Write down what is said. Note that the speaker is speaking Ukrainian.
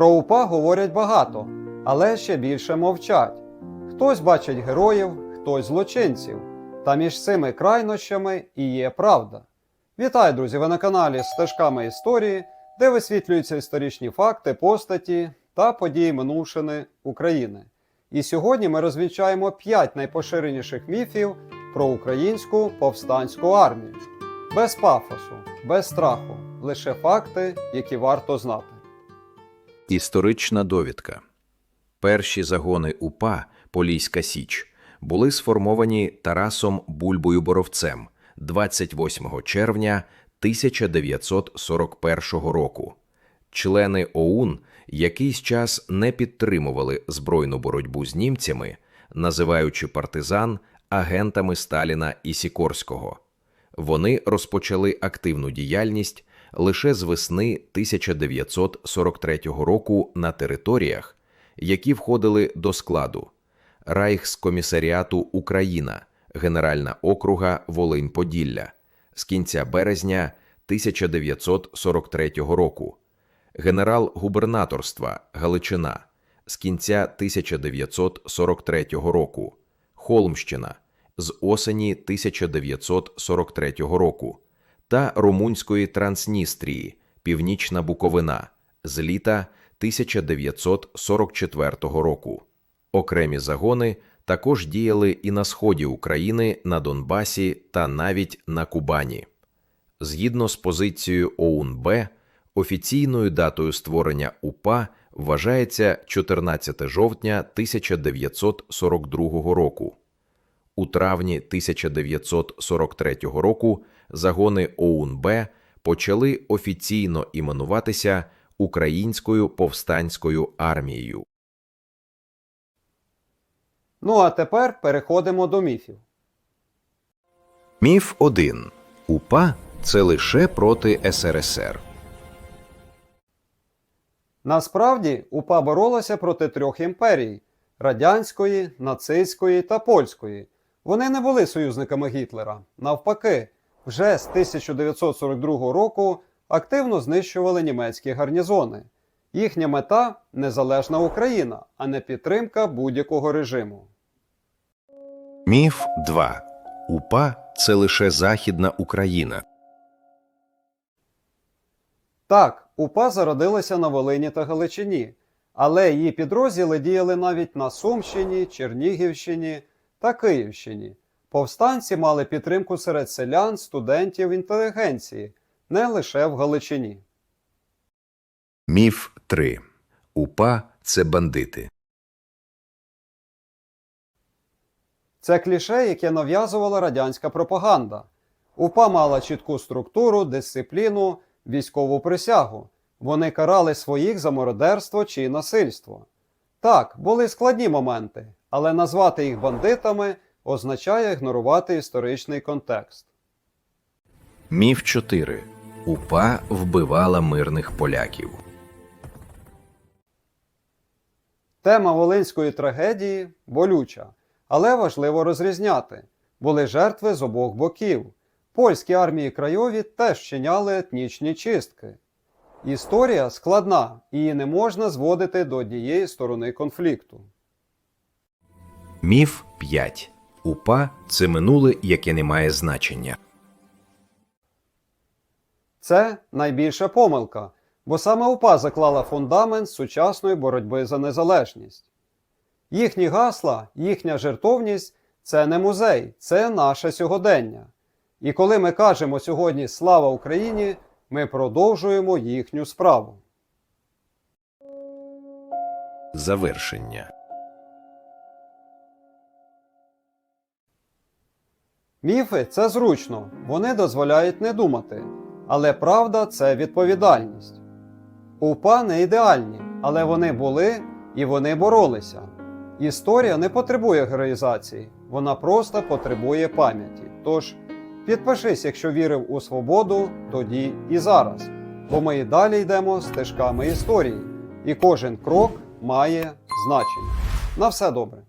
Про УПА говорять багато, але ще більше мовчать. Хтось бачить героїв, хтось злочинців. Та між цими крайнощами і є правда. Вітаю, друзі! Ви на каналі Стежками історії, де висвітлюються історичні факти, постаті та події минувшини України. І сьогодні ми розвінчаємо 5 найпоширеніших міфів про українську повстанську армію. Без пафосу, без страху, лише факти, які варто знати. Історична довідка. Перші загони УПА Поліська Січ були сформовані Тарасом Бульбою Боровцем 28 червня 1941 року. Члени ОУН якийсь час не підтримували збройну боротьбу з німцями, називаючи партизан агентами Сталіна і Сікорського. Вони розпочали активну діяльність лише з весни 1943 року на територіях, які входили до складу. Райхскомісаріату Україна, Генеральна округа Волинь-Поділля з кінця березня 1943 року, генерал-губернаторства Галичина з кінця 1943 року, Холмщина з осені 1943 року та Румунської Трансністрії, Північна Буковина з літа 1944 року. Окремі загони також діяли і на сході України, на Донбасі та навіть на Кубані. Згідно з позицією ОУН-Б, офіційною датою створення УПА вважається 14 жовтня 1942 року. У травні 1943 року загони ОУН-Б почали офіційно іменуватися Українською повстанською армією. Ну а тепер переходимо до міфів. Міф 1. УПА це лише проти СРСР. Насправді УПА боролася проти трьох імперій радянської, нацистської та польської. Вони не були союзниками Гітлера. Навпаки, вже з 1942 року активно знищували німецькі гарнізони. Їхня мета незалежна Україна, а не підтримка будь-якого режиму. Міф 2. УПА це лише Західна Україна. Так, УПА зародилася на Волині та Галичині, але її підрозділи діяли навіть на Сумщині, Чернігівщині та Київщині. Повстанці мали підтримку серед селян, студентів, інтелігенції, не лише в Галичині. Міф 3. УПА це бандити. Це кліше, яке нав'язувала радянська пропаганда. УПА мала чітку структуру, дисципліну, військову присягу. Вони карали своїх за мародерство чи насильство. Так, були складні моменти, але назвати їх бандитами означає ігнорувати історичний контекст. Міф 4. УПА вбивала мирних поляків. Тема волинської трагедії болюча, але важливо розрізняти. Були жертви з обох боків. Польські армії крайові теж вчиняли етнічні чистки. Історія складна, її не можна зводити до однієї сторони конфлікту. Міф 5. УПА це минуле, яке не має значення. Це найбільша помилка, бо саме УПА заклала фундамент сучасної боротьби за незалежність. Їхні гасла, їхня жертовність це не музей, це наше сьогодення. І коли ми кажемо сьогодні Слава Україні, ми продовжуємо їхню справу. Завершення. Міфи це зручно, вони дозволяють не думати. Але правда це відповідальність. УПА не ідеальні, але вони були і вони боролися. Історія не потребує героїзації, вона просто потребує пам'яті. Тож підпишись, якщо вірив у свободу тоді і зараз. Бо ми і далі йдемо стежками історії, і кожен крок має значення. На все добре.